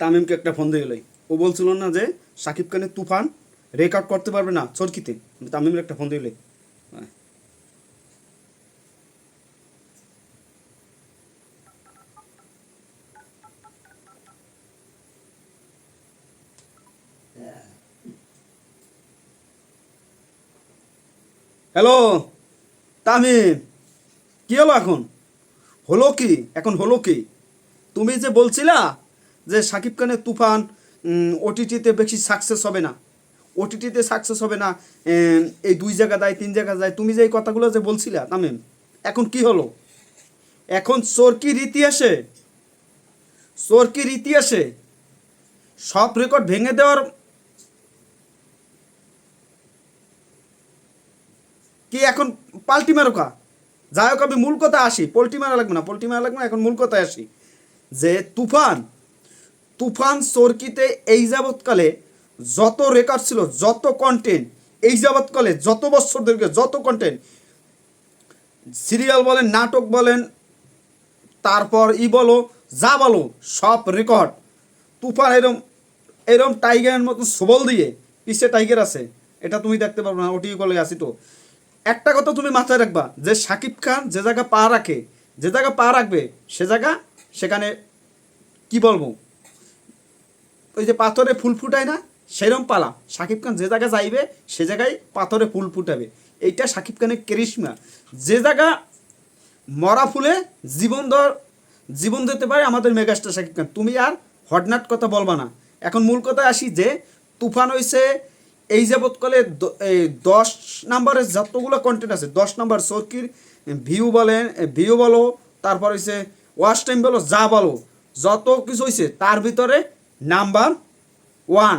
তামিমকে একটা ফোন দিয়ে গেলাই ও বলছিল না যে সাকিব খানের তুফান রেকর্ড করতে পারবে না চরকিতে। তামিমের একটা ফোন দিয়ে হ্যালো, তামিম, কি হলো এখন? হলো কি? এখন হলো কি? তুমি যে বলছিলা যে সাকিব খানের তুফান ওটিটিতে বেশি সাকসেস হবে না। ওটিটিতে সাকসেস হবে না এই দুই জায়গা যায়, তিন জায়গা যায়। তুমি যে এই কথাগুলো যে বলছিলা, তামিম, এখন কি হলো? এখন চরকির ইতিহাসে চরকির ইতিহাসে সব রেকর্ড ভেঙে দেওয়ার কি এখন পাল্টি মারোকা যাই হোক, আমি মূল কথা আসি। পোল্টি মারা লাগবে না, পোল্টি মারা লাগবে না, এখন মূল কথায় আসি। যে তুফান তুফান চরকিতে এই যাবৎকালে যত রেকর্ড ছিল, যত কন্টেন্ট এই যাবৎকালে যত বছর ধরে যত কন্টেন্ট সিরিয়াল বলেন, নাটক বলেন, তারপর ই বলো, যা বলো, সব রেকর্ড তুফান এরম এরম টাইগারের মতো সবল দিয়ে পিছিয়ে টাইগার আছে। এটা তুমি দেখতে পারবে না ওটি কলে আসি তো। একটা কথা তুমি মাথায় রাখবা, যে সাকিব খান যে জায়গা পা রাখে, যে জায়গা পা রাখবে, সে জায়গা সেখানে কি বলব? ওই যে পাথরে ফুল ফুটায় না, সেরম পালা। সাকিব খান যে জায়গায় যাইবে, সে জায়গায় পাথরে ফুল ফুটাবে। এইটা সাকিব খানের কেরিশমা। যে জায়গা মরা ফুলে জীবন ধর, জীবন দিতে পারে আমাদের মেগাস্টার সাকিব খান। তুমি আর হটনাট কথা বলবা না। এখন মূল কথায় আসি যে, তুফান হইছে এই যাবৎকালে দশ নাম্বারের যতগুলো কন্টেন্ট আছে, দশ নাম্বার চরকির ভিউ বলেন ভিউ বলো, তারপর হইছে ওয়াশ টাইম বলো, যা বলো, যত কিছু হইছে, তার ভিতরে নাম্বার ওয়ান,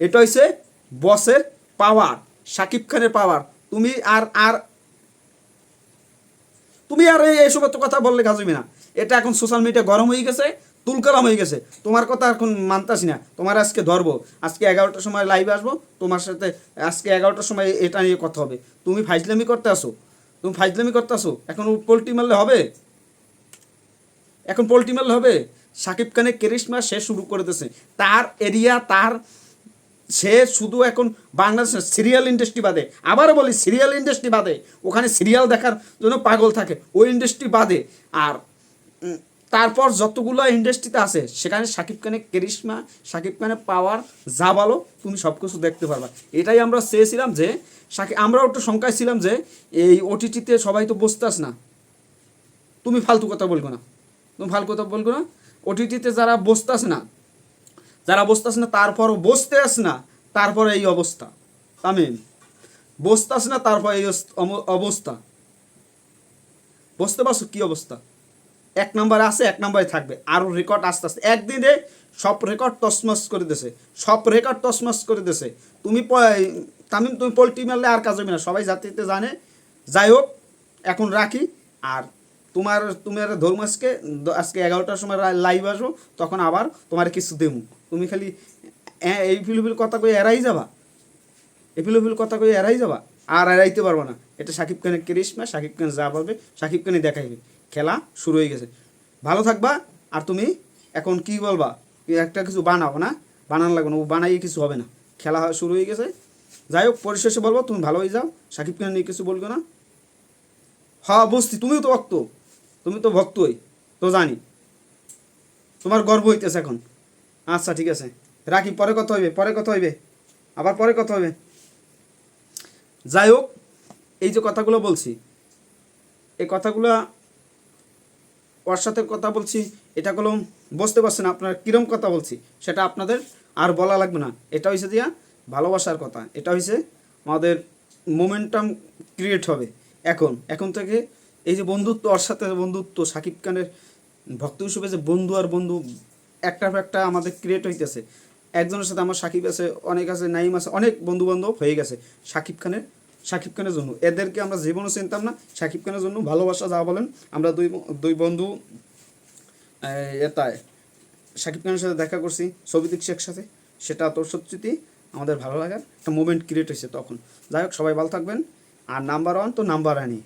এটা হইছে বসের পাওয়ার সাকিব খানের পাওয়ার তুমি আর আর, তুমি আর এই এইসব এত কথা বললে কাজবি না। এটা এখন সোশ্যাল মিডিয়া গরম হয়ে গেছে, তুলকালাম হয়ে গেছে। তোমার কথা এখন মানতাছি না, তোমার আজকে ধরবো। আজকে এগারোটার সময় লাইভে আসব, তোমার সাথে আজকে এগারোটার সময় এটা নিয়ে কথা হবে। তুমি ফাইজলামি করতে আসো, তুমি ফাইজলামি করতে আসো। এখন পোলট্রি মারলে হবে? এখন পোলট্রি মারলে হবে? সাকিব খানের কেরিশমা সে শুরু করে দিয়েছে। তার এরিয়া, তার সে শুধু এখন বাংলাদেশের সিরিয়াল ইন্ডাস্ট্রি বাদে। আবারও বলি সিরিয়াল ইন্ডাস্ট্রি বাদে। ওখানে সিরিয়াল দেখার জন্য পাগল থাকে। ওই ইন্ডাস্ট্রি বাদে। আর তারপর যতগুলো ইন্ডাস্ট্রিতে আছে, সেখানে সাকিব খানের কেরিশমা, সাকিব খানের পাওয়ার যা বলো, তুমি সব কিছু দেখতে পারবা। এটাই আমরা চেয়েছিলাম যে সাকিব আমরাও একটু শঙ্কায় ছিলাম যে, এই ওটিটিতে সবাই তো বসতাস না। তুমি ফালতু কথা বলব না। তুমি ফালতু কথা বলব না। ওটিটিতে যারা বসতাস না, যারা বসতাস না তারপর বসতে আস না, তারপর এই অবস্থা। তামিম বসতাস না, তারপর এই অবস্থা বুঝতে পারছ কি অবস্থা? এক নম্বরে আছে, এক নম্বরে থাকবে। আরও রেকর্ড আস্তে আস্তে। একদিনে সব রেকর্ড তসমস করে দিছে। সব রেকর্ড তসমস করে দিছে। তুমি তামিম, তুমি পোলট্রি মারলে আর কাজ হবে না। সবাই জাতিতে জানে। যাই হোক, এখন রাখি। আর তোমার তুমি আর ধর্ম আজকে এগারোটার সময় লাইভ আসব, তখন আবার তোমার কিছু দেবো। তুমি খালি এই ফিলফিল কথা কই এড়াই যাবা। এপিলোপিল কথা কই এড়াই যাবা। আর এড়াইতে পারব না। এটা সাকিব খানের কেরিশমা, সাকিব খান যা পাবে সাকিব খানই দেখাইবে। খেলা শুরু হয়ে গেছে। ভালো থাকবা, আর তুমি এখন কি বলবা? একটা কিছু বানাবো না? বানানো লাগবে না। ও বানাই কিছু হবে না। খেলা শুরু হয়ে গেছে। যাই হোক, পরিশেষে বলব, তুমি ভালো হয়ে যাও। সাকিব খান নিয়ে কিছু বলবে না। হ্যাঁ বুঝছি তুমিও তো ভক্ত। তুমি তো ভক্তই তো জানি। তোমার গর্ব হইতেছে এখন। আচ্ছা ঠিক আছে। রাখি, পরে কথা হইবে, পরে কথা হইবে। আবার পরে কথা হবে যাই হোক এই যে কথাগুলো বলছি, এই কথাগুলো ওর সাথে কথা বলছি, এটা কোনো বুঝতে পারছেন আপনারা কীরম কথা বলছি, সেটা আপনাদের আর বলা লাগবে না। এটা হয়েছে দিয়া ভালোবাসার কথা। এটা হয়েছে আমাদের মোমেন্টাম ক্রিয়েট হবে। এখন এখন থেকে এই যে বন্ধুত্ব, ওর সাথে বন্ধুত্ব, সাকিব খানের ভক্ত হিসেবে যে বন্ধু আর বন্ধু একটার পর একটা আমাদের ক্রিয়েট হইতেছে। একজনের সাথে আমার সাকিব আছে, অনেক আছে, নাইম আছে, অনেক বন্ধু বান্ধব হয়ে গেছে সাকিব খানের সাকিব খানের জন্য। এদেরকে আমরা জীবনও চিনতাম না, সাকিব খানের জন্য ভালোবাসা যা বলেন, আমরা দুই দুই বন্ধু এটায় সাকিব খানের সাথে দেখা করছি সবিদিক শেখ সাথে সেটা তোর সত্যি আমাদের ভালো লাগার একটা মুভমেন্ট ক্রিয়েট হয়েছে তখন। যাই হোক, সবাই ভালো থাকবেন। আর নাম্বার ওয়ান তো নাম্বার আনি